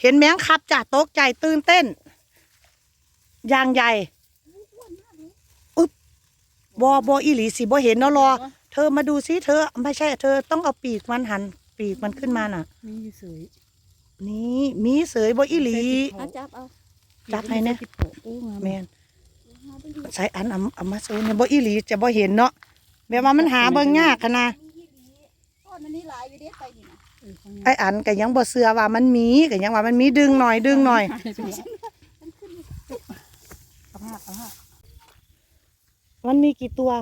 เห็นแมงครับจ้ะตกใจตื่นเต้นอย่างใหญ่อุ๊บบอบออีหลีสิบอเห็นเนาะรอ เธอมาดูสิเธอ ไม่ใช่ เธอต้องเอาปีกมันหัน ปีกมันขึ้นมาน่ะ มีอยู่เสยนี่มีเสยบออีหลีเอาจับเอาจับให้นะติดโผอู้งามแมนใส่อันเอาเอามาโซนเนี่ยบออีหลีจะบอเห็นเนาะแบบว่ามันหาเบิ่งยากขนาดก้อนอันนี้หลายอยู่เด้ไปนี่ นะเออข้างหไออันก็ยังบ่เสือว่ามันมีก็ยังว่ามันมีดึงหน่อยดึงหน่อยน้าเอาผ้าเอาผ้ามันมีกี่ตัว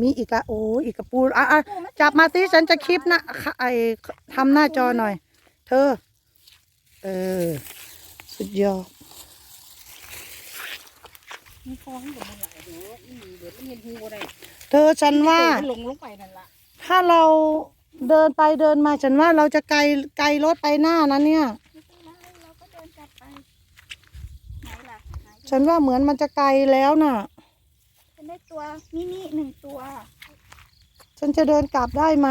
มีอีกละโอ้อีกกระปูอะอะจับมาสิฉันจะคลิปนะค่ะไอทำหน้าจอหน่อย เธอ เออ สุดยอดมีคลองกับมันหลายเด้ออีเดี๋ยวมันเห็นหูอะไรเธอฉันว่าลงลงไปนั่นล่ะถ้าเรา เดินไปเดินมาฉันว่าเราจะไกลไกลรถไปหน้านะเนี่ยไม่เป็นไรเราก็เดินกลับไปไหนล่ะไหนฉันว่าเหมือนมันจะไกลแล้วน่ะ ฉันได้ตัวมินิหนึ่งตัวฉันจะเดินกลับได้ไหม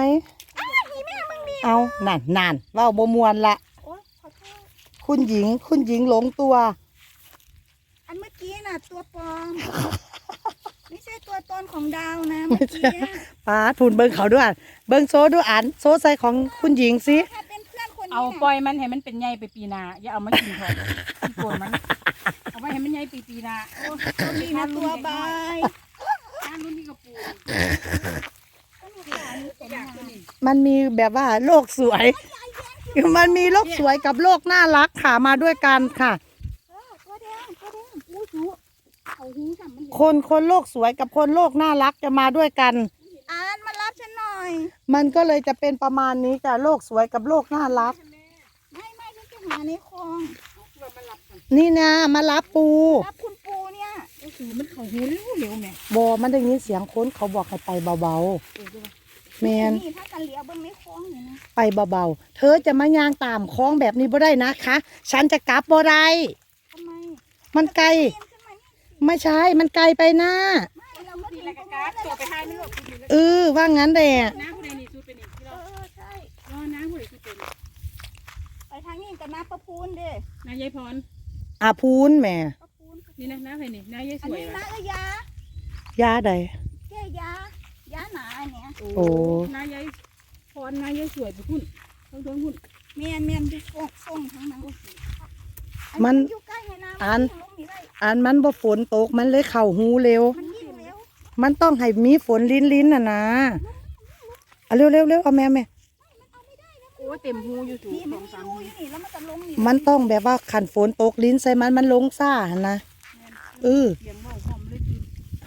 มีแม่มึงมีเอานั่นนั่นเว่าบมวนละ โอ๊ยขอโทษ คุณหญิง คุณหญิงหลงตัว อันเมื่อกี้น่ะ ตัวปลอม ไม่ใช่ตัวตนของดาวนะเมื่อกี้อะป้าทุนเบิ้งเขาด้วย เบิ้งโซดูอ่านโซใส่ของคุณหญิงสิถ้าเป็นเพื่อนคนเอานี้ปล่น่ะอยมันให้มันเป็นใหญ่ไปปีหนาอย่าเอามากินเถอะที่โกนมันเอาไว้ให้มันใหญ่ปีปีหนาโอ้ตัวนี้นะตัวบายทานรุ่นที่กระปูก็หนูขายนี่เป็นอยากไงตัวนี้มันมีแบบว่าโลกสวย มันมีโลกสวยกับโลกน่ารักค่ะมาด้วยกันค่ะ เออตัวแดงตัวแดงอู้หูเขาหูสัมมันเห็น คนคนโลกสวยกับคนโลกน่ารักจะมาด้วยกันอ่านมารับฉันหน่อย มันก็เลยจะเป็นประมาณนี้จ้ะโลกสวยกับโลกน่ารัก ไม่ไม่ฉันจะหาในคลองเอามาหลับกันนี่นะมารับปู รับคุณปูเนี่ยโอ้โหมันเข่าหูเร็วเร็วแม่บอมันได้ยินเสียงคนเขาบอกให้ไปเบาเออดูว่าๆแมนนี่ถ้ากันเหลียวเบิ้งในคลองอยู่นะไปเบาๆ เธอจะมายางตามคล้องแบบนี้บ่ได้นะคะ ฉันจะกลับบ่ได้ทำไมมันไกลปีนขึ้นมานี่ ไม่ใช่มันไกลไปหน้าไม่เราก็ดีปีนแล้วตก็รงกานั้นรตัวไปให้ไม่รู้คุณอยู่แล้วเออว่างั้นแหละน้าผู้ใดนี่ชุดเป็นนี่ที่เอเราอใช่ รอน้าผู้ใดชุดเป็นไปทางนี้กับน้าประพูนเด้นายายพรอาพูนแหม่ประพูน นี่นะน้าใครนี่น้ายายอัสนวยนี้ว่ะน้าเอ้ยยายาใดแก้ยายาหนาเนี่ยโอ้ น้ายายพรน้ายายสวยไปพุ่นต้องต้องพุ่นเมียนเมียนที่ฟงฟงทั้งนั้นมัน อยู่ใกล้ให้น้าอันลงนี่ได้ อันมันบ่ฝนตกมันเลยเข่าหูเร็ว มันยิ่งเร็วมันต้องให้มีฝนลิ้นลิ้นๆน่ะนะเอาเร็วเร็วเร็วเอาแม่แม่โอ้เต็มหูอยู่สูงนี่สมัอนงมีสามรูหูอยู่นี่แล้วมันจะลงนี่มันต้องแบบว่าขันฝนตกลิ้นใส่มันมันลงซ่าหั่นนะเออเลี้ยงว่าวหอมเลยกิน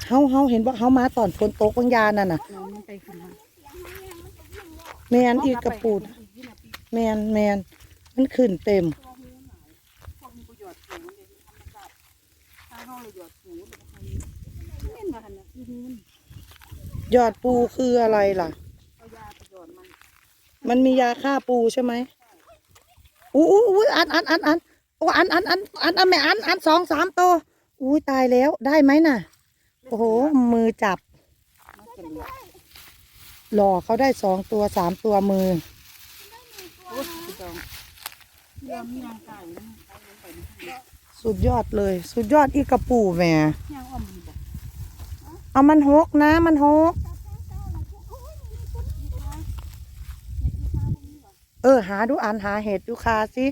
เฮาเฮาเห็นว่าเฮามาตอนฝนตกบางยานั่นน่ะ น้องมันไปขึ้นมาแมนอีกกระปูดแมนแมนมันขึ้นเต็ม พวกมันก็หยอดหูเลยธรรมชาติถ้า หยอดหูเล่นมาขนาดนี้มันยอดปูคืออะไรล่ะ เอายาไปหยอดมันมันมียาฆ่าปูใช่ไหมอู้อู้อู้อันอันอันอันโอ้อันอันอันอันอันแม่อันอันสองสามตัวอุ้ยตายแล้วได้ไหมน่ะ โอ้โหมือจับมันจะเหลือหล่อเขาได้สองตัวสามตัวมือโอ้ยจองเรื่องมียางไก่นะ สุดยอดเลย สุดยอดอีกกระปูแหม่ยางอ้อมดีบอกเอามันหกนะ มันหก เออ หาดูอันหาเห็ดดูคาสิ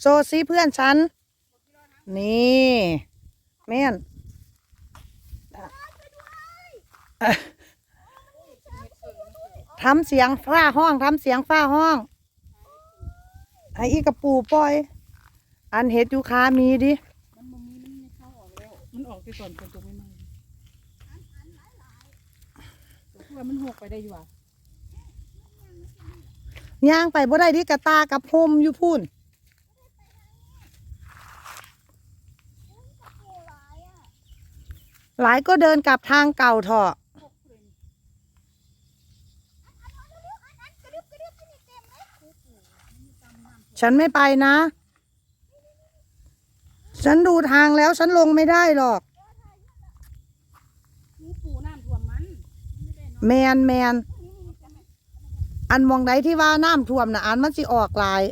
โซซิเพื่อนฉัน นี่ แม่น ทำเสียงฟ้าห้องทำเสียงฟ้าห้องให้อีกระปูปล่อย อันเห็ดยูคามีดิมันบ่มีมันไม่เข้าออกแล้ว มันออกที่ส่วนเป็นตัวไม่มาตัวเพื่อมันหกไปได้อยู่อะย่างไปบ่ได้ดิกระตากับพมอยู่พุ่นหลายก็เดินกลับทางเก่าเถอะ ฉันไม่ไปนะ ฉันดูทางแล้วฉันลงไม่ได้หรอก มีปูน้ำท่วมมันแมนแมนอันมองใดที่ว่าน้ำท่วมนะอันมันสิออกหลาย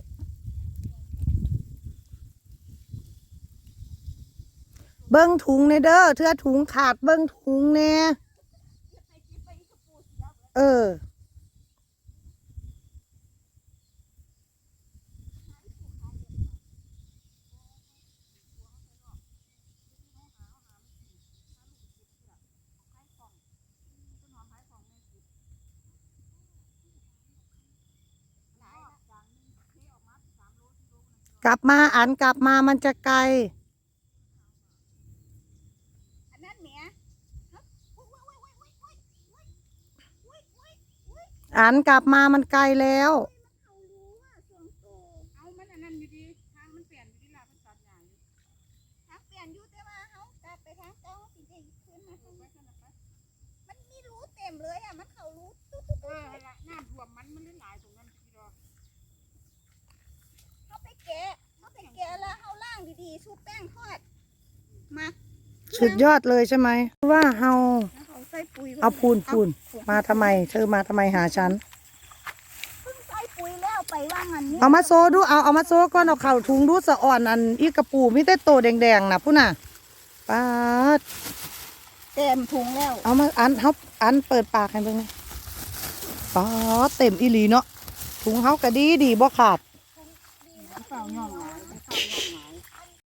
เบิ้งถุงในเด้อเทื่อถุงขาดเบิ้งถุงแน่เออ กลับมาอันกลับมามันจะไกล อันนกลับมามันไกลแล้ว เอ่านเปลี่ยนอยู่ะมันเต่ว่าเขากลับไปทางเก่าสิได้ขึ้นมามันมีรู้เต็มเลยอะ มันเขารู้ตุ๊ดตุ๊ดเออนั่นละน้ำท่วมมันมันเลยหลายตรงนั้น แกะเขาไปแกะแล้วเขาล่างดีๆชุบแป้งทอดมาสุดยอดเลยใช่ไหมว่าเฮาแล้วเขาใส่ปุ๋ยเอาปูนปูนมาทำไม เธอมาทำไมหาฉัน เพิ่งใส่ปุ๋ยแล้วไปว่างอันนี้เอามาโซดูเอาเอามาโซก่อนเอาเข่าถุงดูสะอ่อนอันอีกระปูมีแต่โตแดงๆนะพุ่นน่ะป้าดเต็มถุงแล้วเอามาอันเฮาอันเปิดปากให้เบิ่งหน่อยป้าดเต็มอีหลีเนาะถุงเฮาก็ดีดีบ่ขาด เปล่าย่อง